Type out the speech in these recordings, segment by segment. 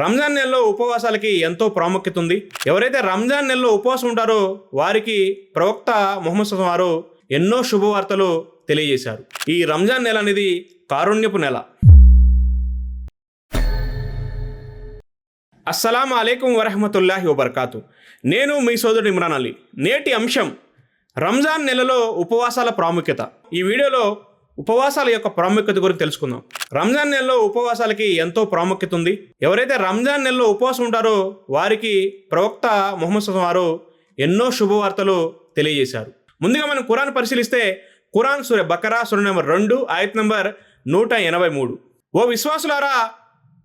రంజాన్ నెలలో ఉపవాసాలకి ఎంతో ప్రాముఖ్యత ఉంది. ఎవరైతే రంజాన్ నెలలో ఉపవాసం ఉంటారో వారికి ప్రవక్త ముహమ్మద్ వారు ఎన్నో శుభవార్తలు తెలియజేశారు. ఈ రంజాన్ నెల అనేది కారుణ్యపు నెల. అస్సలం అలైకుం వరహమతుల్లాహి వబర్కాతు. నేను మీ సోదరుడు ఇమ్రాన్ అలీ. నేటి అంశం రంజాన్ నెలలో ఉపవాసాల ప్రాముఖ్యత. ఈ వీడియోలో ఉపవాసాల యొక్క ప్రాముఖ్యత గురించి తెలుసుకుందాం. రంజాన్ నెలలో ఉపవాసాలకి ఎంతో ప్రాముఖ్యత ఉంది. ఎవరైతే రంజాన్ నెలలో ఉపవాసం ఉంటారో వారికి ప్రవక్త మొహమ్మద్ వారు ఎన్నో శుభవార్తలు తెలియజేశారు. ముందుగా మనం కురాన్ పరిశీలిస్తే కురాన్ సూర్య బకరా సూర్య నెంబర్ రెండు ఆయత్ నంబర్ నూట ఎనభై మూడు. ఓ విశ్వాసులారా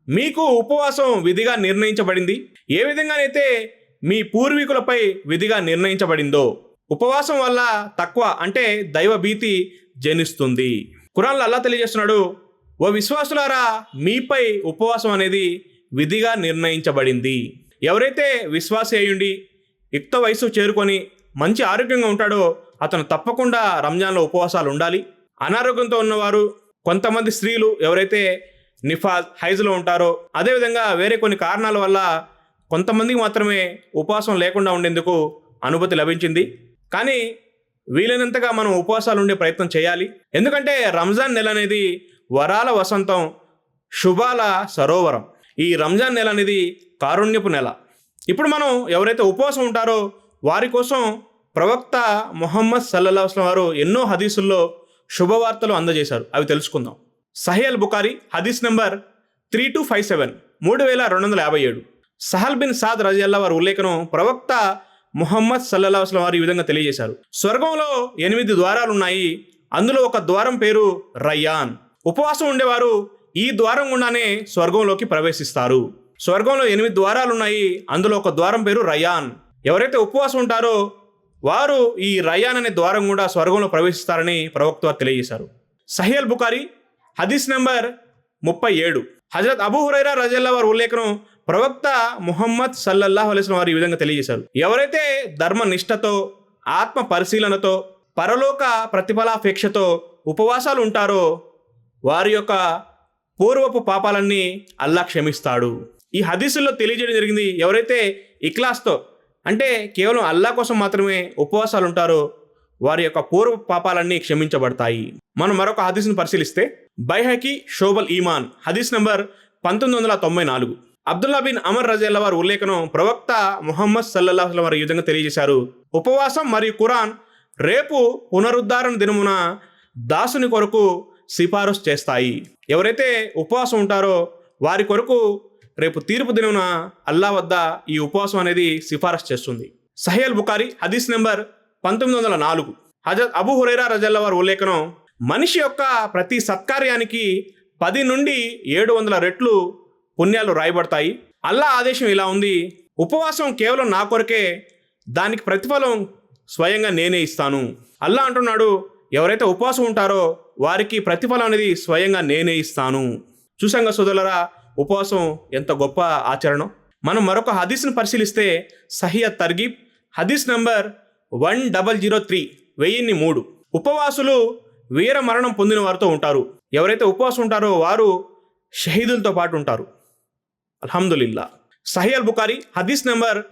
మీకు ఉపవాసం విధిగా నిర్ణయించబడింది. ఏ విధంగానైతే మీ పూర్వీకులపై విధిగా నిర్ణయించబడిందో ఉపవాసం వల్ల తక్కువ అంటే దైవ భీతి జనిస్తుంది. ఖురాన్లో అల్లా తెలియజేస్తున్నాడు ఓ విశ్వాసులారా మీపై ఉపవాసం అనేది విధిగా నిర్ణయించబడింది. ఎవరైతే విశ్వాసి అయ్యుండి యుక్త వయసు చేరుకొని మంచి ఆరోగ్యంగా ఉంటాడో అతను తప్పకుండా రంజాన్లో ఉపవాసాలు ఉండాలి. అనారోగ్యంతో ఉన్నవారు కొంతమంది స్త్రీలు ఎవరైతే నిఫాజ్ హైజ్లో ఉంటారో అదేవిధంగా వేరే కొన్ని కారణాల వల్ల కొంతమందికి మాత్రమే ఉపవాసం లేకుండా ఉండేందుకు అనుమతి లభించింది. కానీ వీలైనంతగా మనం ఉపవాసాలు ఉండే ప్రయత్నం చేయాలి. ఎందుకంటే రంజాన్ నెల అనేది వరాల వసంతం శుభాల సరోవరం. ఈ రంజాన్ నెల అనేది కారుణ్యపు నెల. ఇప్పుడు మనం ఎవరైతే ఉపవాసం ఉంటారో వారి కోసం ప్రవక్త మొహమ్మద్ సల్లల్లాహస్లం వారు ఎన్నో హదీసుల్లో శుభవార్తలు అందజేశారు. అవి తెలుసుకుందాం. సహియల్ బుకారి హదీస్ number three two five seven మూడు వేల రెండు వందల యాభై ఏడు. సహల్ బిన్ సాద్ రజియల్లా వారి ఉల్లేఖనం ప్రవక్త ముహమ్మద్ సల్లల్లా అసలం వారు ఈ విధంగా తెలియజేశారు. స్వర్గంలో ఎనిమిది ద్వారాలు ఉన్నాయి. అందులో ఒక ద్వారం పేరు రయ్యాన్ ఉపవాసం ఉండేవారు ఈ ద్వారం గుండానే స్వర్గంలోకి ప్రవేశిస్తారు. స్వర్గంలో ఎనిమిది ద్వారాలు ఉన్నాయి. అందులో ఒక ద్వారం పేరు రయాన్. ఎవరైతే ఉపవాసం ఉంటారో వారు ఈ రయాన్ అనే ద్వారం గుండా స్వర్గంలో ప్రవేశిస్తారని ప్రవక్త తెలియజేశారు. సహియల్ బుకారి హదీస్ నెంబర్ ముప్పై ఏడు. హజరత్ అబూ హురైరా రజల్లా వారి ఉల్లేఖనం ప్రవక్త ముహమ్మద్ సల్లల్లాహు అలైస్ వారు ఈ విధంగా తెలియజేశారు. ఎవరైతే ధర్మ నిష్ఠతో ఆత్మ పరిశీలనతో పరలోక ప్రతిఫలాపేక్షతో ఉపవాసాలు ఉంటారో వారి యొక్క పూర్వపు పాపాలన్నీ అల్లా క్షమిస్తాడు. ఈ హదీసుల్లో తెలియజేయడం జరిగింది ఎవరైతే ఇక్లాస్తో అంటే కేవలం అల్లా కోసం మాత్రమే ఉపవాసాలు ఉంటారో వారి యొక్క పూర్వ పాపాలన్నీ క్షమించబడతాయి. మనం మరొక హదీస్ను పరిశీలిస్తే బైహకి షోబల్ ఈమాన్ హదీస్ నంబర్ పంతొమ్మిది వందల తొంభై నాలుగు. అబ్దుల్లా బిన్ అమర్ రజల్లా వారి ఉల్లేఖనం ప్రవక్త ముహమ్మద్ సల్లల్లాహు వారి విధంగా తెలియజేశారు. ఉపవాసం మరియు ఖురాన్ రేపు పునరుద్ధరణ దినమున దాసుని కొరకు సిఫారసు చేస్తాయి. ఎవరైతే ఉపవాసం ఉంటారో వారి కొరకు రేపు తీర్పు దినమున అల్లా వద్ద ఈ ఉపవాసం అనేది సిఫారసు చేస్తుంది. సహేల్ బుకారి హదీస్ నెంబర్ పంతొమ్మిది వందల నాలుగు. హజరత్ అబు హురైరా రజల్లా వారి ఉల్లేఖనం మనిషి యొక్క ప్రతి సత్కార్యానికి పది నుండి ఏడు వందల రెట్లు పుణ్యాలు రాయబడతాయి. అల్లా ఆదేశం ఇలా ఉంది. ఉపవాసం కేవలం నా కొరకే దానికి ప్రతిఫలం స్వయంగా నేనే ఇస్తాను. అల్లా అంటున్నాడు ఎవరైతే ఉపవాసం ఉంటారో వారికి ప్రతిఫలం అనేది స్వయంగా నేనే ఇస్తాను. చూసంగా సోదరులరా ఉపవాసం ఎంత గొప్ప ఆచరణం. మనం మరొక హదీస్ను పరిశీలిస్తే సహియ తర్గీబ్ హదీస్ number one double zero three వెయ్యిన్ని మూడు. ఉపవాసులు వీర మరణం పొందిన వారితో ఉంటారు. ఎవరైతే ఉపవాసం ఉంటారో వారు షహీదులతో పాటు ఉంటారు. అల్హమ్దులిల్లా. సహియల్ బుకారి హదీస్ నెంబర్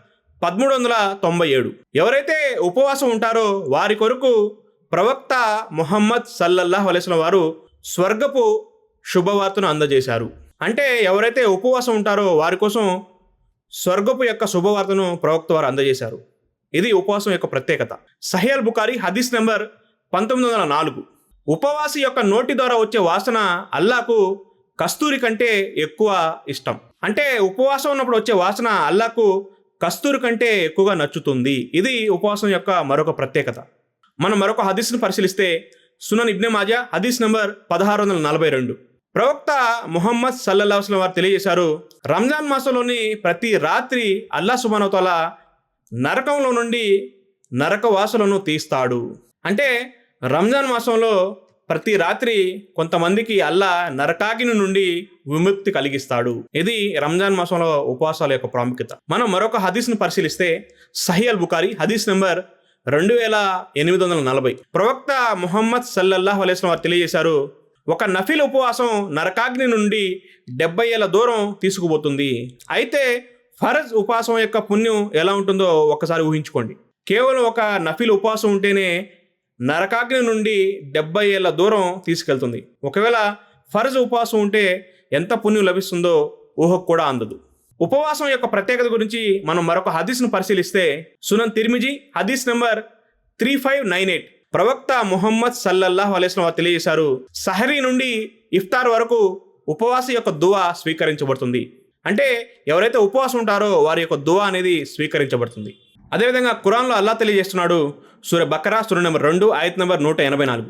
పదమూడు వందల తొంభై ఏడు. ఎవరైతే ఉపవాసం ఉంటారో వారి కొరకు ప్రవక్త మొహమ్మద్ సల్లల్లాహు అలైస్లం వారు స్వర్గపు శుభవార్తను అందజేశారు. అంటే ఎవరైతే ఉపవాసం ఉంటారో వారి కోసం స్వర్గపు యొక్క శుభవార్తను ప్రవక్త వారు అందజేశారు. ఇది ఉపవాసం యొక్క ప్రత్యేకత. సహయల్ బుకారి హదీస్ నెంబర్ పంతొమ్మిది వందల నాలుగు. ఉపవాసి యొక్క నోటి ద్వారా వచ్చే వాసన అల్లాకు కస్తూరి కంటే ఎక్కువ ఇష్టం. అంటే ఉపవాసం ఉన్నప్పుడు వచ్చే వాసన అల్లాకు కస్తూరి కంటే ఎక్కువగా నచ్చుతుంది. ఇది ఉపవాసం యొక్క మరొక ప్రత్యేకత. మనం మరొక హదీస్ను పరిశీలిస్తే సునన్ ఇబ్నె మాజా హదీస్ నంబర్ పదహారు వందల నలభై రెండు. ప్రవక్త ముహమ్మద్ సల్లల్లా వస్లం వారు తెలియజేశారు రంజాన్ మాసంలోని ప్రతి రాత్రి అల్లా సుబానవతల నరకంలో నుండి నరకవాసులను తీస్తాడు. అంటే రంజాన్ మాసంలో ప్రతి రాత్రి కొంతమందికి అల్లా నరకాగిని నుండి విముక్తి కలిగిస్తాడు. ఇది రంజాన్ మాసంలో ఉపవాసాల యొక్క ప్రాముఖ్యత. మనం మరొక హదీస్ను పరిశీలిస్తే సహియల్ బుకారి హదీస్ నెంబర్ రెండు వేల ఎనిమిది వందల నలభై. ప్రవక్త ముహమ్మద్ సల్లల్లాహు అలైస్లం వారు తెలియజేశారు ఒక నఫిల్ ఉపవాసం నరకాగ్ని నుండి డెబ్బై ఏళ్ళ దూరం తీసుకుపోతుంది. అయితే ఫరజ్ ఉపవాసం యొక్క పుణ్యం ఎలా ఉంటుందో ఒకసారి ఊహించుకోండి. కేవలం ఒక నఫిల్ ఉపవాసం ఉంటేనే నరకాగ్ని నుండి డెబ్బై ఏళ్ళ దూరం తీసుకెళ్తుంది. ఒకవేళ ఫరజ్ ఉపవాసం ఉంటే ఎంత పుణ్యం లభిస్తుందో ఊహకు కూడా అందదు. ఉపవాసం యొక్క ప్రత్యేకత గురించి మనం మరొక హదీస్ను పరిశీలిస్తే సునన్ తిరిమిజి హదీస్ number three five nine eight. ప్రవక్త ముహమ్మద్ సల్లల్లాహ్ అలైస్లం వారు తెలియజేశారు సహరీ నుండి ఇఫ్తార్ వరకు ఉపవాసం యొక్క దువా స్వీకరించబడుతుంది. అంటే ఎవరైతే ఉపవాసం ఉంటారో వారి యొక్క దువా అనేది స్వీకరించబడుతుంది. అదేవిధంగా ఖురాన్లో అల్లా తెలియజేస్తున్నాడు సూర్య బకరా సూర్య నెంబర్ రెండు ఆయత్ నెంబర్ నూట ఎనభై నాలుగు.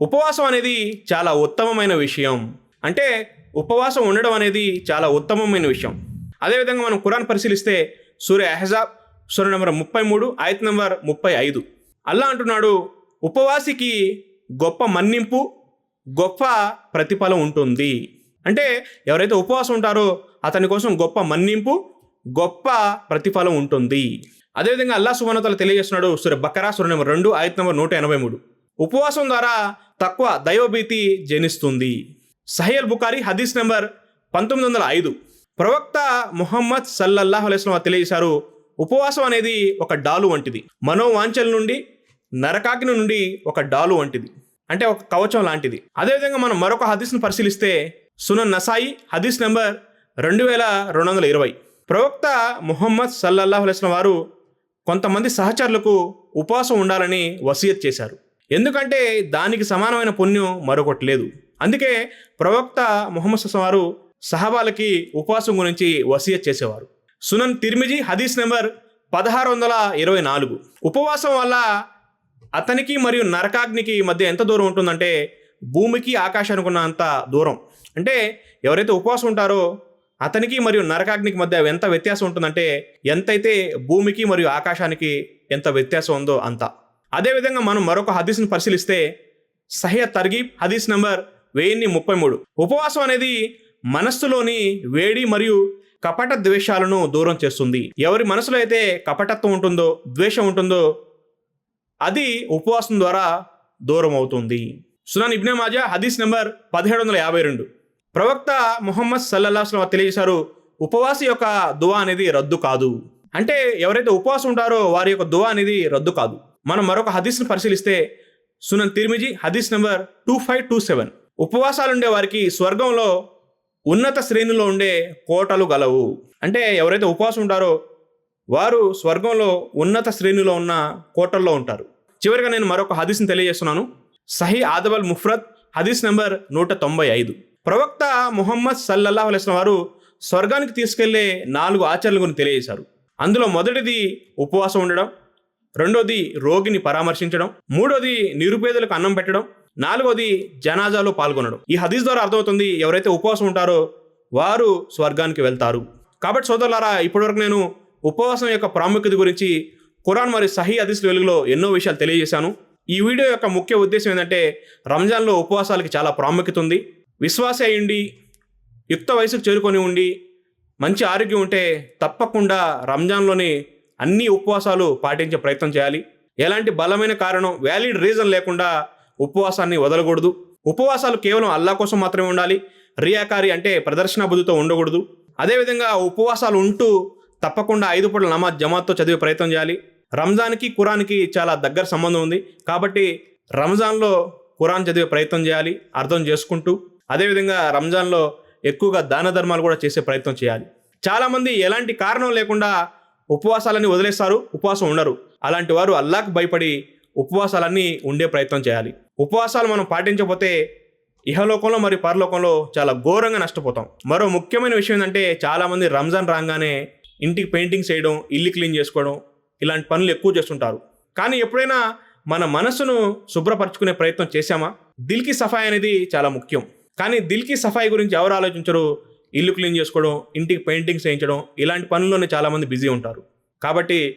ఉపవాసం అనేది చాలా ఉత్తమమైన విషయం. అంటే ఉపవాసం ఉండడం అనేది చాలా ఉత్తమమైన విషయం. అదేవిధంగా మనం ఖురాన్ పరిశీలిస్తే సూర్య అహజాబ్ సూర్య నెంబర్ ముప్పై మూడు ఆయత్ నెంబర్ ముప్పై ఐదు. అల్లా అంటున్నాడు ఉపవాసికి గొప్ప మన్నింపు గొప్ప ప్రతిఫలం ఉంటుంది. అంటే ఎవరైతే ఉపవాసం ఉంటారో అతని కోసం గొప్ప మన్నింపు గొప్ప ప్రతిఫలం ఉంటుంది. అదేవిధంగా అల్లా సుమనతలు తెలియజేస్తున్నాడు సూర్య బకరా సూర్య నెంబర్ రెండు ఆయత్ నెంబర్ నూట ఎనభై మూడు. ఉపవాసం ద్వారా తక్కువ దైవభీతి జనిస్తుంది. సహయల్ బుకారి హదీస్ నెంబర్ పంతొమ్మిది వందల ఐదు. ప్రవక్త ముహమ్మద్ సల్లల్లాహు అలైస్లం వారు తెలియజేశారు ఉపవాసం అనేది ఒక డాలు వంటిది. మనోవాంఛల నుండి నరకాగ్ని నుండి ఒక డాలు వంటిది. అంటే ఒక కవచం లాంటిది. అదేవిధంగా మనం మరొక హదీస్ను పరిశీలిస్తే సునన్ నసాయి హదీస్ నెంబర్ రెండు వేల రెండు వందల ఇరవై. ప్రవక్త ముహమ్మద్ సల్లల్లాహు అలైస్లం వారు కొంతమంది సహచరులకు ఉపవాసం ఉండాలని వసీయత్ చేశారు. ఎందుకంటే దానికి సమానమైన పుణ్యం మరొకటి లేదు. అందుకే ప్రవక్త ముహమ్మద్ వారు సహాబాలకి ఉపవాసం గురించి వసీయత్ చేసేవారు. సునన్ తిర్మిజీ హదీస్ నెంబర్ పదహారు వందల ఇరవై నాలుగు. ఉపవాసం వల్ల అతనికి మరియు నరకాగ్నికి మధ్య ఎంత దూరం ఉంటుందంటే భూమికి ఆకాశానికి ఉన్నంత దూరం. అంటే ఎవరైతే ఉపవాసం ఉంటారో అతనికి మరియు నరకాగ్నికి మధ్య ఎంత వ్యత్యాసం ఉంటుందంటే ఎంతైతే భూమికి మరియు ఆకాశానికి ఎంత వ్యత్యాసం ఉందో అంత. అదేవిధంగా మనం మరొక హదీస్ని పరిశీలిస్తే సహ్య తర్గీబ్ హదీస్ నెంబర్ వెయ్యిన్ని ముప్పై మూడు. ఉపవాసం అనేది మనస్సులోని వేడి మరియు కపట ద్వేషాలను దూరం చేస్తుంది. ఎవరి మనసులో అయితే కపటత్వం ఉంటుందో ద్వేషం ఉంటుందో అది ఉపవాసం ద్వారా దూరం అవుతుంది సునాన్ ఇబ్నే మాజా హదీస్ నెంబర్ పదిహేడు వందల యాభై రెండు. ప్రవక్త ముహమ్మద్ సల్లల్లాహుస్లం తెలియజేశారు ఉపవాసి యొక్క దువా అనేది రద్దు కాదు. అంటే ఎవరైతే ఉపవాసం ఉంటారో వారి యొక్క దువా అనేది రద్దు కాదు. మనం మరొక హదీస్ను పరిశీలిస్తే సునన్ తిరిమిజి హదీస్ number two five two seven. ఉపవాసాలు ఉండే వారికి స్వర్గంలో ఉన్నత శ్రేణిలో ఉండే కోటలు గలవు. అంటే ఎవరైతే ఉపవాసం ఉంటారో వారు స్వర్గంలో ఉన్నత శ్రేణిలో ఉన్న కోటల్లో ఉంటారు. చివరిగా నేను మరొక హదీస్ని తెలియజేస్తున్నాను. సహీ ఆదబల్ ముఫ్రత్ హదీస్ నెంబర్ నూట తొంభై ఐదు. ప్రవక్త ముహమ్మద్ సల్లల్లాహు అలైస్ వారు స్వర్గానికి తీసుకెళ్ళే నాలుగు ఆచరణల గురించి తెలియజేశారు. అందులో మొదటిది ఉపవాసం ఉండడం రెండోది రోగిని పరామర్శించడం మూడోది నిరుపేదలకు అన్నం పెట్టడం నాలుగోది జనాజాలో పాల్గొనడం. ఈ హదీస్ ద్వారా అర్థమవుతుంది ఎవరైతే ఉపవాసం ఉంటారో వారు స్వర్గానికి వెళ్తారు. కాబట్టి సోదరులారా ఇప్పటివరకు నేను ఉపవాసం యొక్క ప్రాముఖ్యత గురించి ఖురాన్ మరియు సహీ హదీస్ వెలుగులో ఎన్నో విషయాలు తెలియజేశాను. ఈ వీడియో యొక్క ముఖ్య ఉద్దేశం ఏంటంటే రంజాన్లో ఉపవాసాలకి చాలా ప్రాముఖ్యత ఉంది. విశ్వాస అయ్యుండి యుక్త వయసుకు చేరుకొని ఉండి మంచి ఆరోగ్యం ఉంటే తప్పకుండా రంజాన్లోని అన్ని ఉపవాసాలు పాటించే ప్రయత్నం చేయాలి. ఎలాంటి బలమైన కారణం వ్యాలిడ్ రీజన్ లేకుండా ఉపవాసాన్ని వదలకూడదు. ఉపవాసాలు కేవలం అల్లా కోసం మాత్రమే ఉండాలి. రియాకారి అంటే ప్రదర్శన బుద్ధితో ఉండకూడదు. అదేవిధంగా ఉపవాసాలు ఉంటూ తప్పకుండా ఐదు పూటల నమాజ్ జమాత్తో చదివే ప్రయత్నం చేయాలి. రంజాన్కి కురాన్కి చాలా దగ్గర సంబంధం ఉంది. కాబట్టి రంజాన్లో ఖురాన్ చదివే ప్రయత్నం చేయాలి. అర్థం చేసుకుంటూ అదేవిధంగా రంజాన్లో ఎక్కువగా దాన ధర్మాలు కూడా చేసే ప్రయత్నం చేయాలి. చాలామంది ఎలాంటి కారణం లేకుండా ఉపవాసాలన్నీ వదిలేస్తారు ఉపవాసం ఉండరు. అలాంటి వారు అల్లాకు భయపడి ఉపవాసాలన్నీ ఉండే ప్రయత్నం చేయాలి. ఉపవాసాలు మనం పాటించకపోతే ఇహలోకంలో మరియు పరలోకంలో చాలా ఘోరంగా నష్టపోతాం. మరో ముఖ్యమైన విషయం ఏంటంటే చాలామంది రంజాన్ రాగానే ఇంటికి పెయింటింగ్స్ వేయడం ఇల్లు క్లీన్ చేసుకోవడం ఇలాంటి పనులు ఎక్కువ చేస్తుంటారు. కానీ ఎప్పుడైనా మన మనసును శుభ్రపరచుకునే ప్రయత్నం చేశామా? దిల్కి సఫాయి అనేది చాలా ముఖ్యం. కానీ దిల్కి సఫాయి గురించి ఎవరు ఆలోచించరు? ఇల్లు క్లీన్ చేసుకోవడం ఇంటికి పెయింటింగ్స్ వేయించడం ఇలాంటి పనుల్లోనే చాలామంది బిజీ ఉంటారు. కాబట్టి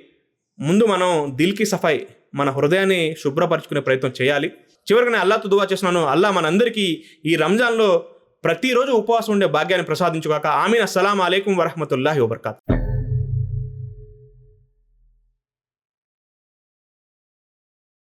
ముందు మనం దిల్కి సఫాయి మన హృదయాన్ని శుభ్రపరచుకునే ప్రయత్నం చేయాలి. చివరికి నేను అల్లాతో దువా చేస్తున్నాను. అల్లా మనందరికీ ఈ రంజాన్లో ప్రతిరోజు ఉపవాసం ఉండే భాగ్యాన్ని ప్రసాదించుగాక. ఆమీన్. అస్సలం అలైకుం వరహమతుల్లాహి వబర్కాత్.